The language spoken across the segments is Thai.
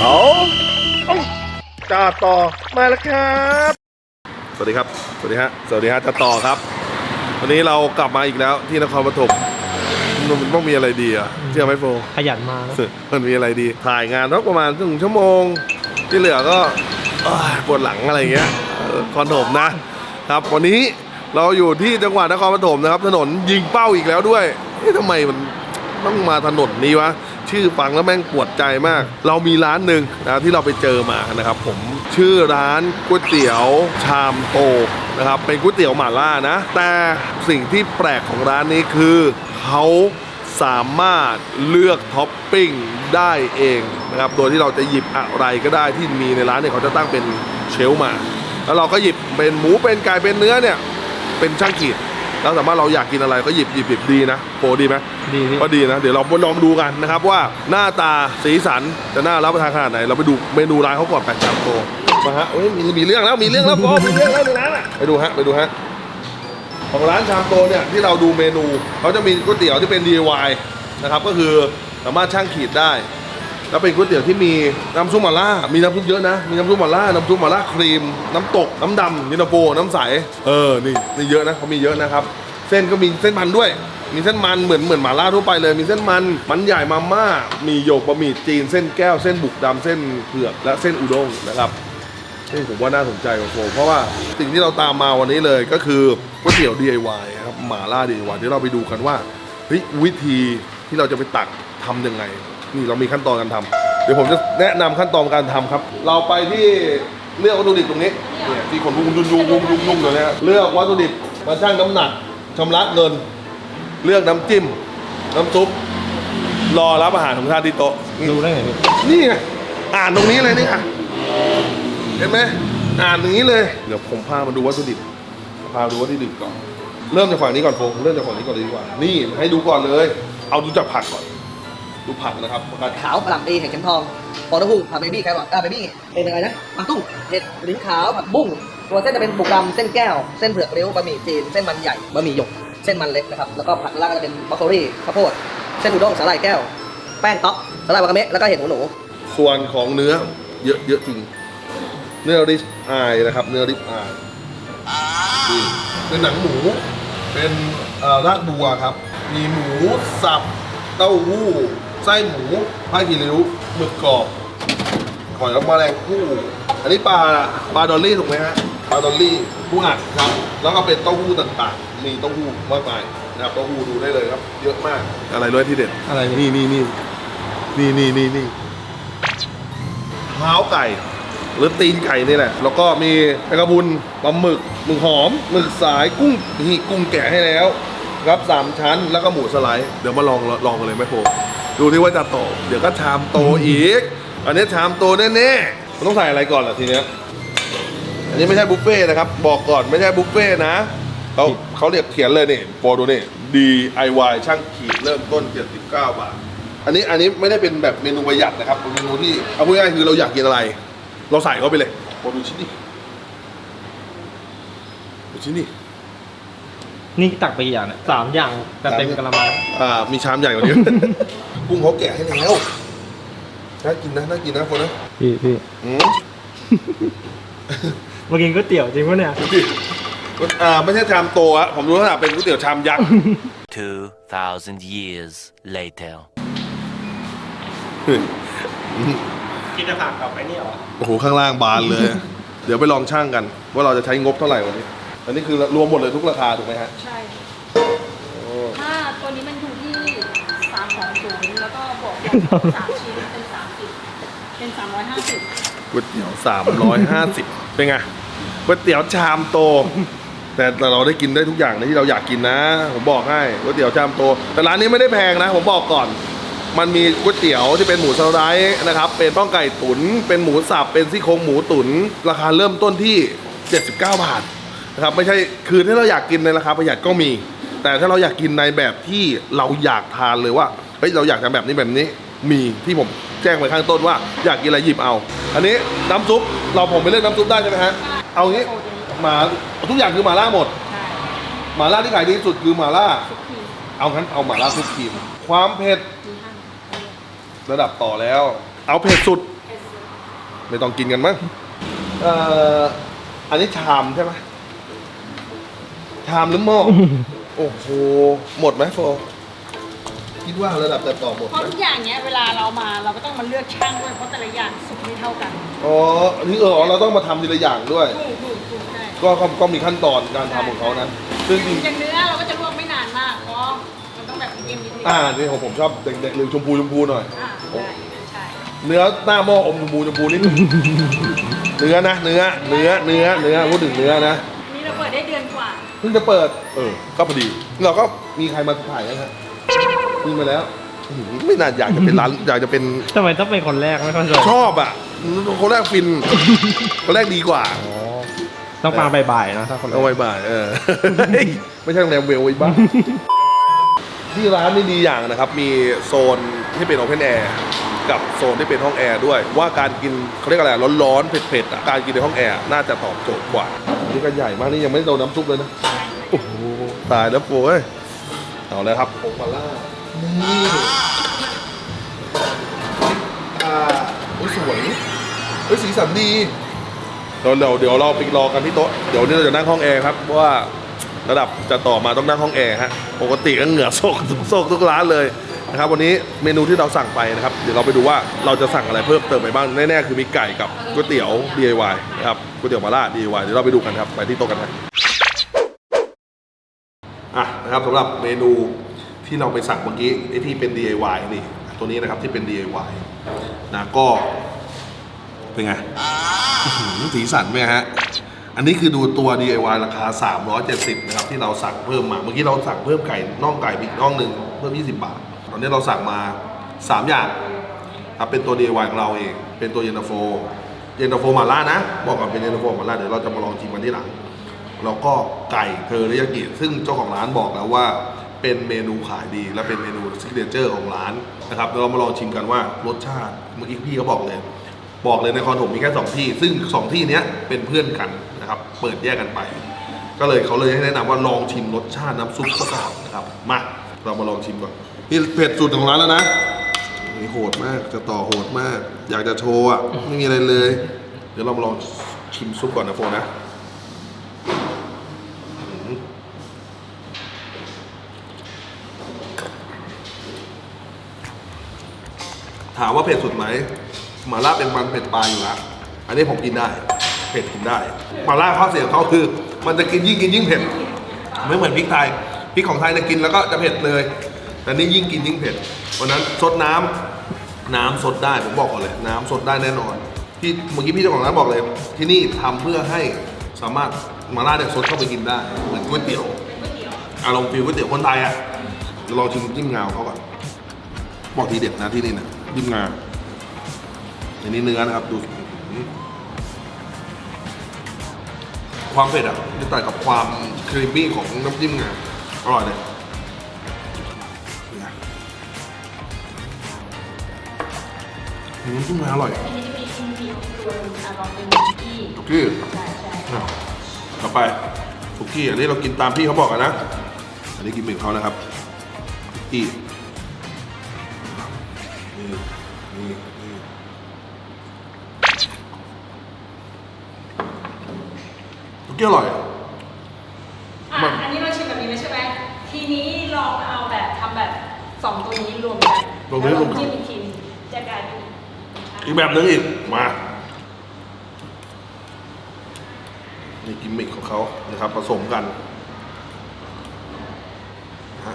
เอาจ่าต่อมาแล้วครับ สวัสดีครับ สวัสดีฮะ สวัสดีฮะจ่าต่อครับ วันนี้เรากลับมาอีกแล้วที่นครปฐมมันต้องมีอะไรดีอะเชื่อไหมโฟขยันมานะมันมีอะไรดี ถ่ายงานสักประมาณครึ่งชั่วโมง ที่เหลือก็เอ้ยปวดหลังอะไรเงี้ยเออคอนโถมนะ ครับ วันนี้เราอยู่ที่จังหวัดนครปฐมนะครับ ถนนยิงเป้าอีกแล้วด้วยเอ๊ะทำไมมันต้องมาถนนนี้วะ ชื่อฟังแล้วแม่งปวดใจมาก เรามีร้านหนึ่งนะที่เราไปเจอมานะครับ ผมชื่อร้านก๋วยเตี๋ยวชามโตนะครับเป็นก๋วยเตี๋ยวหม่าล่านะ แต่สิ่งที่แปลกของร้านนี้คือเขาสามารถเลือกท็อปปิ้งได้เองนะครับ โดยที่เราจะหยิบอะไรก็ได้ที่มีในร้านเนี่ยเขาจะตั้งเป็นเชลฟ์มา แล้วเราก็หยิบเป็นหมูเป็นไก่เป็นเนื้อเนี่ยเป็นช่างขีด แล้วสามารถเราอยากกินอะไรก็หยิบหยิบหยิบดีนะโปรดีไหมดีพี่ก็ดีนะ เดี๋ยวเราไปลองดูกันนะครับว่าหน้าตาสีสันจะน่ารับประทานขนาดไหน เราไปดูเมนูร้านเขาก่อนแปดจามโตมาฮะเอ้ยมีมีเรื่องแล้วมีเรื่องแล้วพอมีเรื่องแล้วในร้านอะไปดูฮะไปดูฮะของร้านชามโตเนี่ยที่เราดูเมนูเขาจะมีก๋วยเตี๋ยวที่เป็น DIY นะครับก็คือสามารถช่างขีดได้ แล้วเป็นก๋วยเตี๋ยวที่มีน้ำซุปหม่าล่า มีน้ำซุปเยอะนะ มีน้ำซุปหม่าล่า น้ำซุปหม่าล่าครีม น้ำตก น้ำดำยินโฟน้ำใส เออ นี่นี่เยอะนะเขามีเยอะนะครับ เส้นก็มีเส้นมันด้วย มีเส้นมันเหมือนเหมือนหม่าล่าทั่วไปเลย มีเส้นมัน มันใหญ่มาม่า มีโยกบะหมี่จีน เส้นแก้ว เส้นบุกดำเส้นเผือก และเส้นอุด้งนะครับนี่ผมว่าน่าสนใจกว่าโฟเพราะว่าสิ่งที่เราตามมาวันนี้เลยก็คือก๋วยเตี๋ยว DIY ครับหม่าล่า DIY เดี๋ยวเราไปดูกันว่าเฮ้ยวิธีที่เราจะไปตักทำยังไง นี่เรามีขั้นตอนการทำเดี๋ยวผมจะแนะนำขั้นตอนการทำครับ เราไปที่เลือกวัตถุดิบตรงนี้เนี่ยที่คนยุ่งยุ่งยุ่งยุ่งยุ่งยุ่งเลยนะเลือกวัตถุดิบมาชั่งน้ำหนักชำระเงิน เลือกน้ำจิ้ม น้ำซุปรอรับอาหารของท่านที่โต๊ะดูได้ไงพี่นี่ไงอ่านตรงนี้เลยนี่ค่ะเห็นไหมอ่านอย่างนี้เลยเดี๋ยวผมพามาดูวัตถุดิบพาดูวัตถุดิบก่อนเริ่มจากฝั่งนี้ก่อนโฟงเริ่มจากฝั่งนี้ก่อนดีกว่า นี่ให้ดูก่อนเลย เอาดูจากผักก่อน ดูผักนะครับผักกาดขาวปลาหลังดีเห็ดเข็มทองฟองเต้าหู้ผักเบบี้แครอทอ่าเบบี้เป็นอะไรนะมันตุ้งเห็ดลิ้นขาวผักบุ้งตัวเส้นจะเป็นบุกดำเส้นแก้ว เส้นเผือกเรียวบะหมี่จีน เส้นมันใหญ่บะหมี่หยก เส้นมันเล็กนะครับ แล้วก็ผักล่างก็จะเป็นบรอกโคลีข้าวโพด เส้นอุด้งสาหร่ายแก้ว แป้งต๊อกสาหร่ายวากาเมะ แล้วก็เห็ดหูหนู ส่วนของเนื้อเยอะเยอะจริง เนื้อริบอายนะครับ เนื้อริบอายนี่เป็นหนังหมู เป็นเอ่อรากบัวครับ มีหมูสับ เต้าหู้ ไส้หมูผ้าคีริ้วหมึกกรอบหอยแมลงภู่อันนี้ปลาปลาดอลลี่ถูกไหมฮะปลาดอลลี่ผู้อัดครับ แล้วก็เป็นเต้าหู้ต่างๆ มีเต้าหู้มากมายนะครับเต้าหู้ดูได้เลยครับ เยอะมากอะไรด้วยที่เด็ดอะไรพี่นี่นี่นี่นี่นี่นี่นี่เท้าไก่ หรือตีนไก่นี่แหละ แล้วก็มีแมงกะพรุนปลาหมึกหมึกหอมหมึกสายกุ้งนี่กุ้งแกะให้แล้ว ครับสามชั้นแล้วก็หมูสไลด์เดี๋ยวมาลองลองกันเลยไหมโฟ ดูที่ว่าจะโต เดี๋ยวก็ชามโตอีก อันนี้ชามโตแน่ๆมันต้องใส่อะไรก่อนล่ะทีเนี้ยอันนี้ไม่ใช่บุฟเฟ่ต์นะครับ บอกก่อนไม่ใช่บุฟเฟ่ต์นะเขาเขาเรียกเขียนเลยนี่โปรดูนี่ DIY ช่างขีดเริ่มต้น 79 บาท อันนี้อันนี้ไม่ได้เป็นแบบเมนูประหยัดนะครับเป็นเมนูที่เอาพูดง่ายๆคือเราอยากกินอะไร เราใส่เข้าไปเลยโปรดูชิ้นนี้ดูชิ้นนี้นี่ตักไปกี่อย่างเนี่ยสามอย่างแต่เต็มกระมังอ่ามีชามใหญ่กว่านี้ กุ้งเขาแกะให้แล้วน่ากินนะน่ากินนะคนนะพี่พี่อืมมากินก๋วยเตี๋ยวจริงปะเนี่ยดูสิอ่าไม่ใช่ชามโตอะผมดูลักษณะเป็นก๋วยเตี๋ยวชามยักษ์ 2,000 years later. กินจะผักกับไอ้นี่หรอโอ้โหข้างล่างบานเลย เดี๋ยวไปลองช่างกัน ว่าเราจะใช้งบเท่าไหร่วันนี้ อันนี้คือรวมหมดเลยทุกราคาถูกไหมฮะ ใช่ามของศูนแล้วก็บวกสามชิ้นเป็นสามสิบเป็นสามร้อยห้าสิบก๋วยเตี๋ยวสามร้อยห้าสิบเป็นไงก๋วยเตี๋ยวชามโต แต่แต่เราได้กินได้ทุกอย่างนะที่เราอยากกินนะ ผมบอกให้ก๋วยเตี๋ยวชามโต แต่ร้านนี้ไม่ได้แพงนะ ผมบอกก่อน มันมีก๋วยเตี๋ยวที่เป็นหมูสไลด์นะครับ เป็นต้องไก่ตุนเป็นหมูสับเป็นซี่โครงหมูตุนราคาเริ่มต้นที่ 79 บาทนะครับไม่ใช่คือถ้าเราอยากกินในราคาประหยัดก็มี แต่ถ้าเราอยากกินในแบบที่เราอยากทานเลยว่า ฮ้ยเราอยากทำแบบนี้แบบนี้มีที่ผมแจ้งไปข้างต้นว่าอยากกินอะไรหยิบเอา อันนี้น้ำซุปเราผมไปเลือกน้ำซุปได้ใช่ไหมฮะเอางี้หมาทุกอย่างคือหมาล่าหมดใช่หมาล่าที่ขายดีที่สุดคือหมาล่าทุกทีเอางั้นเอาหมาล่าทุกทีมความเผ็ดมีห้างระดับต่อแล้ว เอาเผ็ดสุดเอสไม่ต้องกินกันมั้งเอ่ออันนี้ชามใช่ไหมชามหรือหม้อโอ้โหหมดไหมโฟ คิดว่าระดับแต่ต่อหมดเพไหราะมทุกอย่างเนี้ยเวลาเรามาเราก็ต้องมาเลือกช่างด้วยเพราะแต่ละอย่างสุกไม่เท่ากันอ๋ออันนี้เออเราต้องมาทำทีละอย่างด้วย ถูกถูกถูกใช่ก็ก็ก็มีขั้นตอนการทำของเขานะซึ่งจริงอย่างเนื้อเราก็จะลวกไม่นานมากเพราะมันต้องแบบเย็นนิดนึงอ่านี่ของผมชอบเด็กๆหรือชมพูชมพูหน่อย อ่าได้ใช่เนื้อหน้าหม้ออมชมพูชมพูนิดนึง เนื้อนะเนื้อเนื้อเนื้อเนื้อพูดถึงเนื้อนะนี่เราเปิดได้เดือนกว่าเพิ่งจะเปิด เออ ก็พอดี เราก็มีใครมาถ่ายยังฮะ มีมาแล้วอื้อหือไม่น่าอยากจะเป็นร้าน อยากจะเป็นทำไมต้องเป็นคนแรกไม่เข้าใจชอบอะคนแรกฟิน คนแรกดีกว่าอ๋อต้องมาบ่ายๆนะถ้าคนแรกเอาไว้บ่ายเออไม่ใช่โรงแรมเวลไว้บ้าง ที่ร้านนี่ดีอย่างนะครับ มีโซนที่เป็นโอเพนแอร์กับโซนที่เป็นห้องแอร์ด้วย ว่าการกินเขาเรียกอะไรร้อนๆเผ็ดๆอะการกินในห้องแอร์น่าจะตอบโจทย์กว่านี่ก็ใหญ่มากนี่ยังไม่ได้โดนน้ำซุปเลยนะโอ้โหตายแล้วโว้ยเอาแล้วครับผงมาล่า นี่อ่าโอ้ยสวยเฮ้ยสีสันดีเดี๋ยวเดี๋ยวเดี๋ยวเราไปรอกันที่โต๊ะเดี๋ยวนี้เราจะนั่งห้องแอร์ครับเพราะว่าระดับจะต่อมาต้องนั่งห้องแอร์ฮะปกติก็เหงื่อโซกโซกทุกร้านเลยนะครับวันนี้เมนูที่เราสั่งไปนะครับเดี๋ยวเราไปดูว่าเราจะสั่งอะไรเพิ่มเติมไปบ้างแน่ๆคือมีไก่กับก๋วยเตี๋ยว DIY นะครับก๋วยเตี๋ยวมาล่า DIY เดี๋ยวเราไปดูกันครับไปที่โต๊ะกันครับอะนะครับสำหรับเมนู ที่เราไปสั่งเมื่อกี้ไอ้ที่เป็น DIY นี่ ตัวนี้นะครับที่เป็น DIY นะก็เป็นไงสีสันไหมฮะ อันนี้คือดูตัว DIY ราคา 370 นะครับ ที่เราสั่งเพิ่มมา เมื่อกี้เราสั่งเพิ่มไก่น่องไก่อีกน่องหนึ่งเพิ่ม 20 บาท ตอนนี้เราสั่งมา 3 อย่างครับเป็นตัว DIY ของเราเอง เป็นตัวเยนโฟเยนโฟมาล่านะ บอกก่อนเป็นเยนโฟมาล่าเดี๋ยวเราจะมาลองชิมกันที่หลัง แล้วก็ไก่เทอริยากิซึ่งเจ้าของร้านบอกแล้วว่า เป็นเมนูขายดีและเป็นเมนูซิกเนเจอร์ของร้านนะครับเรามาลองชิมกันว่ารสชาติเมื่อกี้พี่เขาบอกเลยบอกเลยในคอนถมมีแค่สองที่ ซึ่งสองที่เนี้ยเป็นเพื่อนกันนะครับ เปิดแยกกันไป ก็เลยเขาเลยให้แนะนำว่าลองชิมรสชาติน้ำซุปซะก่อนนะครับมาเรามาลองชิมก่อนนี่เผ็ดสุดของร้านแล้วนะนี่โหดมากจะต่อโหดมาก อยากจะโชว์อะไม่มีอะไรเลย เดี๋ยวเรามาลองชิมซุปก่อนนะโฟนะ ถามว่าเผ็ดสุดไหมหมาล่าเป็นมันเผ็ดปลายอยู่แล้วอันนี้ผมกินได้ เผ็ดกินได้หมาล่าข้อเสียของเขาคือ มันจะกินยิ่งกินยิ่งเผ็ดไม่เหมือนพริกไทยพริกของไทยเนี่ยกินแล้วก็จะเผ็ดเลยแต่นี่ยิ่งกินยิ่งเผ็ดเพราะนั้นซดน้ำน้ำซดได้ผมบอกก่อนเลย น้ำซดได้แน่นอน ที่เมื่อกี้พี่เจ้าของร้านบอกเลย ที่นี่ทำเพื่อให้สามารถมาล่าเนี่ยซดเข้าไปกินได้เหมือนก๋วยเตี๋ยวอารมณ์ฟิลก๋วยเตี๋ยวคนไทยอะเดี๋ยวลองชิมจิ้มงาเขาก่อนบอกทีเด็ดนะที่นี่นะ จิ้มงาอันนี้เนื้อนะครับดูอื้อหือความเผ็ดอะจะตัดกับความครีมมี่ของน้ำจิ้มงาอร่อยเลยอืมน้ำจิ้มงาอร่อยอันนี้จะมีชิมมีตัวหนึงอะลองเป็นคุกกี้สุกี้ใช่ใช่อะต่อไปสุกี้อันนี้เรากินตามพี่เขาบอกกันนะ อันนี้กินเป็นเขานะครับสุกี้ นี่นี่นี่สุกี้อร่อยอะอันนี้เราชิมแบบนี้เลยใช่ไหมทีนี้ลองเอาแบบทำแบบสองตัวนี้รวมกันรวมกันแล้วรวมกันจิ้มอีกทีจะกลายเป็นอีกแบบหนึงอีก มา นี่กิมมิคของเขานะครับผสมกันนะฮะ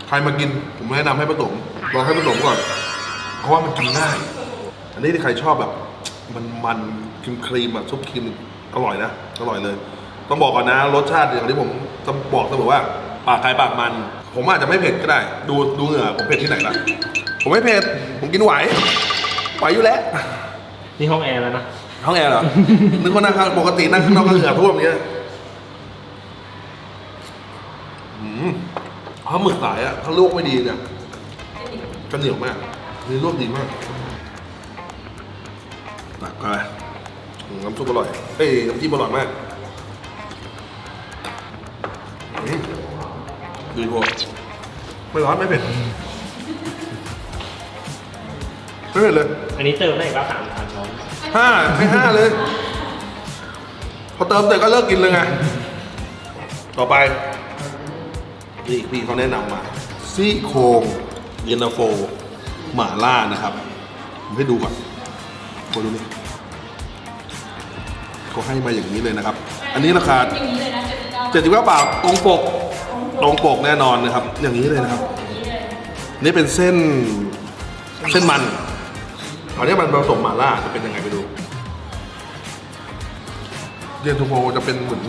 ใครมากินผมแนะนำให้ผสมลองให้ผสมก่อน เพราะว่ามันกินง่าย อันนี้ที่ใครชอบแบบ มันมันครีมครีมๆแบบซุปครีมอร่อยนะอร่อยเลย ต้องบอกก่อนนะรสชาติอย่างที่ผมจะบอกเสมอว่าปากใครปากมัน ผมอาจจะไม่เผ็ดก็ได้ ดูดูเหงื่อผมเผ็ดที่ไหนล่ะผมไม่เผ็ดผมกินไหวไหวอยู่แล้วนี่ห้องแอร์แล้วนะห้องแอร์เหรอ นึกว่านั่งข้างปกตินั่งข้างนอกก็เหงื่อท่วมอย่างเงี้ยอืม เขาหมึกสายอะเขาลวกไม่ดีเนี่ยจะเหนียวมากนี่ลวกดีมากตักไปอืมน้ำซุปอร่อย เอ้ยน้ำจิ้มอร่อยมากอืมดีพอไม่ร้อนไม่เผ็ดเฮ้ยไม่เผ็ดเลย อันนี้เติมได้อีกว่าสามสามช้อนห้าให้ห้าเลย พอเติมเสร็จก็เลิกกินเลยไง ต่อไป นี่พี่เขาแนะนำมาซี่โครงเย็นตาโฟหม่าล่านะครับ ผมให้ดูก่อนโคดูนี่เขาให้มาอย่างนี้เลยนะครับ อันนี้ราคาอย่างนี้เลยนะเจ็ดสิบเก้าเจ็ดสิบเก้าบาทตรงปกตรงปกแน่นอนนะครับ อย่างนี้เลยนะครับ นี่เป็นเส้นเส้นมันอันนี้มันผสมหม่าล่าจะเป็นยังไงไปดูเย็นตาโฟจะเป็นเหมือน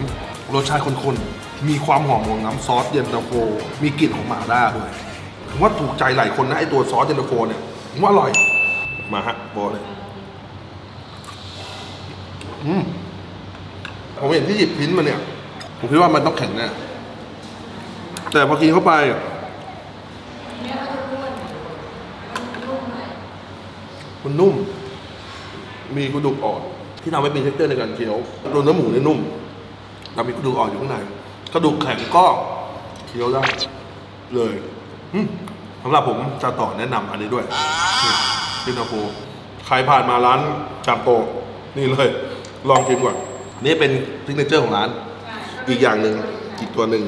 รสชาติข้นๆ มีความหอมของน้ำซอสเย็นตาโฟ มีกลิ่นของหมาล่าด้วยผมว่าถูกใจหลายคนนะไอตัวซอสเย็นตาโฟเนี่ยผมว่าอร่อย มาฮะบอกเลยอืมผมเห็นที่หยิบพิ้นมาเนี่ย ผมคิดว่ามันต้องแข็งแน่แต่พอกินเข้าไปมันนุ่ม มีกระดูกอ่อนที่ทำให้มีเทคเจอร์ในการเคี้ยวตัวเนื้อหมูเนี่ยนุ่มแต่มีกระดูกอ่อนอยู่ข้างใน กระดูกแข็งก็เคี้ยวได้เลยสำหรับผมจะต่อแนะนำอันนี้ด้วยนี่พินาโฟใครผ่านมาร้านจามโปนี่เลย ลองชิมก่อนนี่เป็นซิกเนเจอร์ของร้าน อีกอย่างหนึ่งอีกตัวหนึ่ง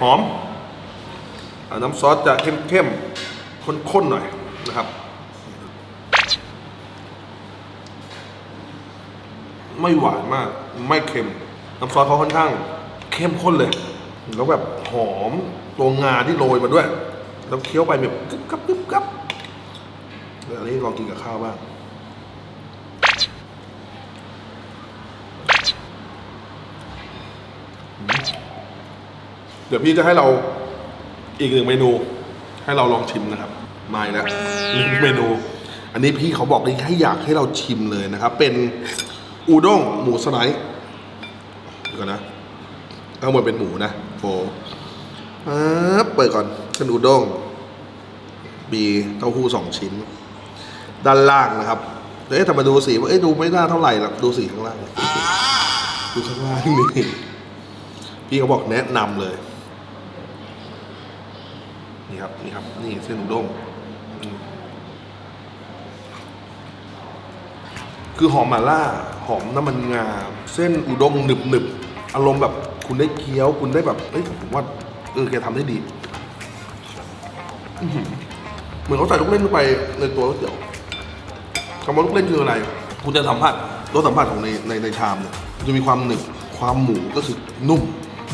หอมอน้ำซอสจะเข้มๆข้นๆหน่อยนะครับ ไม่หวานมาก ไม่เค็ม น้ำซอสเขาค่อนข้าง เข้มข้นเลย แล้วแบบหอมตัวงาที่โรยมาด้วย แล้วเคี้ยวไปแบบกึบกับกึบกับเดี๋ยวอันนี้ลองกินกับข้าวบ้างเดี๋ยวพี่จะให้เราอีกหนึ่งเมนู ให้เราลองชิมนะครับมาแล้วหนึ่งเมนู อันนี้พี่เขาบอกเลยให้อยากให้เราชิมเลยนะครับ เป็น อูด้งหมูสไลด์เดี๋ยวก่อนนะข้างบนเป็นหมูนะโฟปั๊บเปิดก่อนเป็นอูด้งมีเต้าหู้สองชิ้น ด้านล่างนะครับเอ๊ะแต่มาดูสีว่าเอ๊ะดูไม่น่าเท่าไหร่หรอกดูสีข้างล่างดูข้างล่างนี่พี่เขาบอกแนะนำเลย นี่ครับนี่ครับ นี่เส้นอุด้งอืมคือหอมหม่าล่า หอมน้ำมันงา เส้นอุด้งหนึบหนึบๆอารมณ์แบบคุณได้เคี้ยว คุณได้แบบเอ้ยผมว่าเออแกทำได้ดีอื้อหือเหมือนเขาใส่ลูกเล่นลงไปในตัวก๋วยเตี๋ยวคำว่าลูกเล่นคืออะไร คุณจะสัมผัสรสสัมผัสของในในในชามเนี่ยมันจะมีความหนึบความหมูก็คือนุ่ม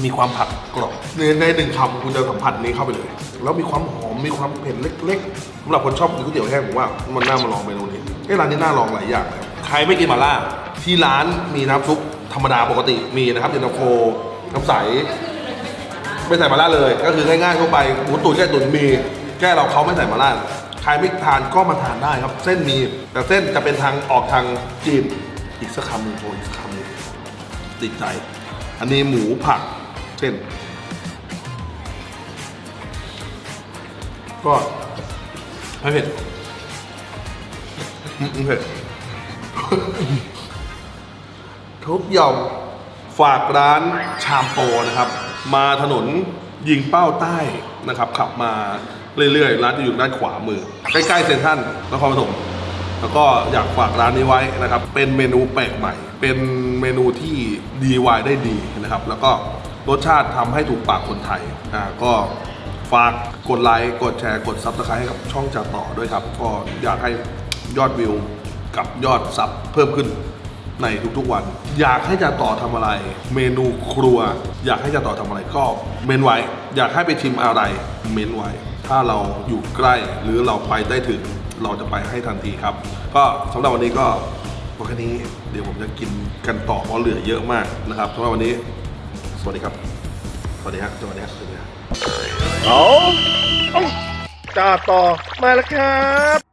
มีความผัดกรอบในในหนึ่งคำคุณจะสัมผัสนี้เข้าไปเลย แล้วมีความหอมมีความเผ็ดเล็กๆสำหรับคนชอบกินก๋วยเตี๋ยวแห้งผมว่ามันน่ามาลองเมนูนี้เอ้ร้านนี้น่าลองหลายอย่างเลยใครไม่กินหม่าล่า ที่ร้านมีน้ำซุปธรรมดาปกติมีนะครับเย็นตาโฟน้ำใส ไม่ใส่มาล่าเลย ก็คือง่ายๆทั่วไปหมูตุ๋นแค่ตุ๋นมีแค่เราเขาไม่ใส่มาล่าใครไม่ทานก็มาทานได้ครับ เส้นมีแต่เส้นจะเป็นทางออกทางจีนอีกสักคำหนึ่งโอ้อีกสักคำหนึ่งติดใจ อันนี้หมูผักเส้น ก็ไม่เผ็ดอืมเผ็ด ทุกยอมฝากร้านชามโปนะครับ มาถนนยิงเป้าใต้นะครับ ขับมาเรื่อยๆร้านจะอยู่ด้านขวามือ ใกล้ๆเซ็นทรัลนครปฐมแล้วก็อยากฝากร้านนี้ไว้นะครับ เป็นเมนูแปลกใหม่ เป็นเมนูที่ DIY ได้ดีนะครับ แล้วก็รสชาติทำให้ถูกปากคนไทยอ่าก็ฝากกดไลค์กดแชร์กดซับสไครต์ให้กับช่องจ่าต่อด้วยครับ ก็อยากให้ยอดวิวกับยอดซับเพิ่มขึ้น ในทุกๆวัน อยากให้จะต่อทำอะไร เมนูครัว อยากให้จะต่อทำอะไรก็เมนไว้ อยากให้ไปชิมอะไร เมนไว้ ถ้าเราอยู่ใกล้หรือเราไปได้ถึงเราจะไปให้ทันทีครับ ก็สำหรับวันนี้ก็พอแค่นี้เดี๋ยวผมจะกินกันต่อเพราะเหลือเยอะมากนะครับสำหรับวันนี้ สวัสดีครับ สวัสดีฮะสวัสดีฮะสวัสดีฮะเอาจ่าต่อมาแล้วครับ